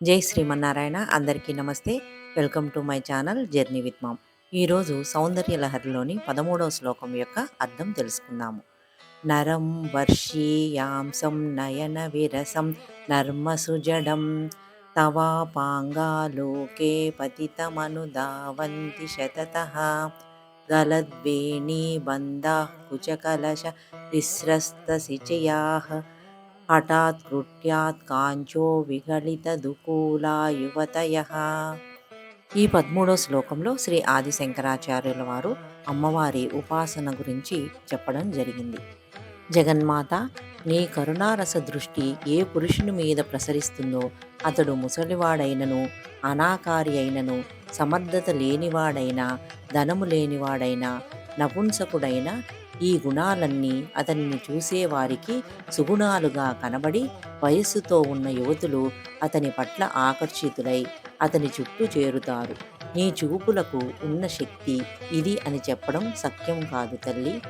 జై శ్రీమన్నారాయణ. అందరికీ నమస్తే. Welcome to my channel journey with mom. ఈరోజు సౌందర్య లహరిలోని పదమూడవ శ్లోకం యొక్క అర్థం తెలుసుకుందాము. నరం వర్షీయాంసం నయన విరసం నర్మసుజడం తవాపాంగాలోకే పతితమనుదావంతి శతత గలద్వేణీ బంధా కుచకలశ విస్రస్తసిచయా హఠాత్ కృట్యాత్ కాంచో విగళితదుకూలా యువతయ ఈ పదమూడో శ్లోకంలో శ్రీ ఆది శంకరాచార్యుల వారు అమ్మవారి ఉపాసన గురించి చెప్పడం జరిగింది. జగన్మాత నీ కరుణారస దృష్టి ఏ పురుషుని మీద ప్రసరిస్తుందో అతడు ముసలివాడైనను అనాకారి అయినను సమర్థత లేనివాడైనా ధనము లేనివాడైనా నపుంసకుడైన ఈ గుణాలన్నీ అతనిని చూసేవారికి సుగుణాలుగా కనబడి వయస్సుతో ఉన్న యువతులు అతని పట్ల ఆకర్షితులై అతని చుట్టూ చేరుతారు. నీ చూపులకు ఉన్న శక్తి ఇది అని చెప్పడం సత్యం కాదు తల్లి.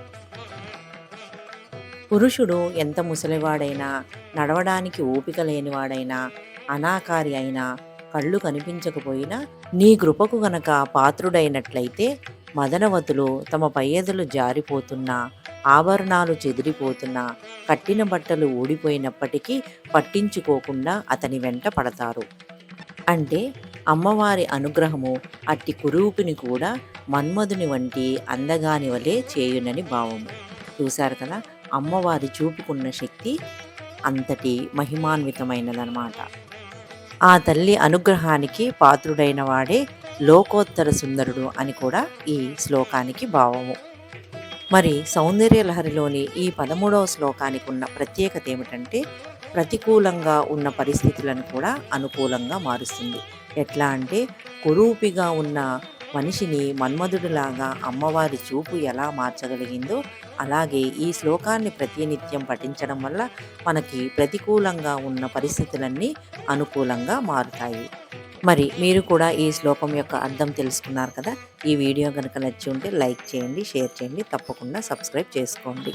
పురుషుడు ఎంత ముసలివాడైనా నడవడానికి ఓపిక లేనివాడైనా అనాకారి అయినా కళ్ళు కనిపించకపోయినా నీ కృపకు గనక పాత్రుడైనట్లయితే మదనవతులు తమ పయ్యదులు జారిపోతున్నా ఆభరణాలు చెదిరిపోతున్నా కట్టిన బట్టలు ఊడిపోయినప్పటికీ పట్టించుకోకుండా అతని వెంట పడతారు. అంటే అమ్మవారి అనుగ్రహము అట్టి కురూపిని కూడా మన్మధుని వంటి అందగాని వలె చేయునని భావము. చూశారు కదా అమ్మవారి చూపుకున్న శక్తి అంతటి మహిమాన్వితమైనదనమాట ఆ తల్లి అనుగ్రహానికి పాత్రుడైన వాడే లోకోత్తర సుందరుడు అని కూడా ఈ శ్లోకానికి భావము. మరి సౌందర్య లహరిలోని ఈ పదమూడవ శ్లోకానికి ఉన్న ప్రత్యేకత ఏమిటంటే ప్రతికూలంగా ఉన్న పరిస్థితులను కూడా అనుకూలంగా మారుస్తుంది. ఎట్లా అంటే కురూపిగా ఉన్న మనిషిని మన్మధుడిలాగా అమ్మవారి చూపు ఎలా మార్చగలిగిందో అలాగే ఈ శ్లోకాన్ని ప్రతినిత్యం పఠించడం వల్ల మనకి ప్రతికూలంగా ఉన్న పరిస్థితులన్నీ అనుకూలంగా మారుతాయి. మరి మీరు కూడా ఈ శ్లోకం యొక్క అర్థం తెలుసుకున్నారు కదా? ఈ వీడియో కనుక నచ్చి ఉంటే లైక్ చేయండి షేర్ చేయండి తప్పకుండా సబ్స్క్రైబ్ చేసుకోండి.